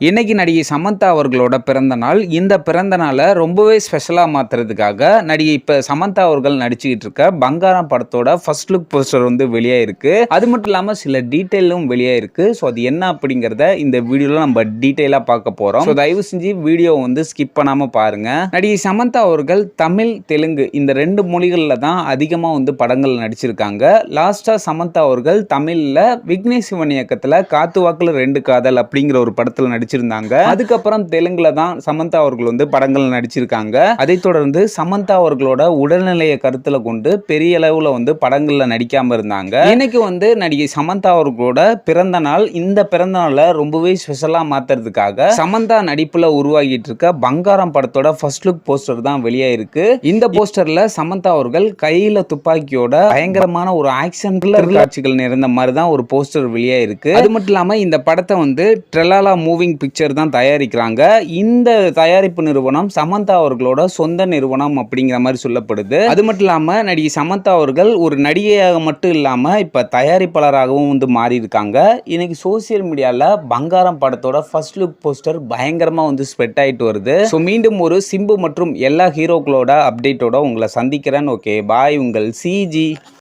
இன்னைக்கு நடிகை சமந்தா அவர்களோட பிறந்த நாள். இந்த பிறந்த நாளை ரொம்பவே ஸ்பெஷலாக மாற்றுறதுக்காக நடிகை இப்போ சமந்தா அவர்கள் நடிச்சுக்கிட்டு இருக்க பங்காரம் படத்தோட ஃபர்ஸ்ட் லுக் போஸ்டர் வந்து வெளியாயிருக்கு. அது மட்டும் இல்லாமல் சில டீட்டெயிலும் வெளியாயிருக்கு. ஸோ அது என்ன அப்படிங்கிறத இந்த வீடியோவில் நம்ம டீட்டெயிலாக பார்க்க போகிறோம் ஸோ தயவு செஞ்சு வீடியோ வந்து ஸ்கிப் பண்ணாமல் பாருங்க. நடிகை சமந்தா அவர்கள் தமிழ் தெலுங்கு இந்த ரெண்டு மொழிகளில் தான் அதிகமாக வந்து படங்கள் நடிச்சிருக்காங்க. லாஸ்ட்டாக சமந்தா அவர்கள் தமிழில் விக்னேஷ் சிவன் இயக்கத்தில் காத்து வாக்கில் ரெண்டு காதல் அப்படிங்கிற ஒரு படத்தில் நடிச்சிருந்தாங்க. அதுக்கப்புறம் தெலுங்குல தான் சமந்தா அவர்கள் வந்து படங்கள் நடிச்சிருக்காங்க. அதைத் தொடர்ந்து சமந்தா அவர்களோட உடல்நிலையை கருத்தில் கொண்டு பெரிய அளவில் வந்து படங்கள்ல நடிக்காம இருந்தாங்க. இன்னைக்கு வந்து நடிகை சமந்தா அவர்களோட பிறந்த நாள் இந்த பிறந்த நாளை ரொம்பவே ஸ்பெஷலா மாத்துறதுக்காக சமந்தா நடிப்புல உருவாகிட்டு இருக்க பங்காரம் படத்தோட ஃபர்ஸ்ட் லுக் போஸ்டர் தான் வெளியாயிருக்கு இந்த போஸ்டர்ல சமந்தா அவர்கள் கையில துப்பாக்கியோட பயங்கரமான ஒரு ஆக்ஷன் காட்சிகள் நிறைந்த மாதிரி தான் ஒரு போஸ்டர் வெளியாயிருக்கு அது மட்டும் இல்லாம இந்த படத்தை வந்து ட்ரெலாலா மூவிங் பிக்சர் தான் தயாரிக்கிறாங்க. இந்த தயாரிப்பு நிறுவனம் சமந்தா அவர்களோட சொந்த நிறுவனம் அப்படிங்கிற மாதிரி சொல்லப்படுது. அது மட்டும் இல்லாமல் நடிகை சமந்தா அவர்கள் ஒரு நடிகையாக மட்டும் இல்லாமல் இப்போ தயாரிப்பாளராகவும் வந்து மாறி இருக்காங்க இன்னைக்கு சோசியல் மீடியாவில் பங்காரம் படத்தோட ஃபர்ஸ்ட் லுக் போஸ்டர் பயங்கரமாக வந்து ஸ்ப்ரெட் ஆகிட்டு வருது. ஸோ மீண்டும் ஒரு சிம்பு மற்றும் எல்லா ஹீரோக்களோட அப்டேட்டோட உங்களை சந்திக்கிறேன். ஓகே பாய் உங்கள் சிஜி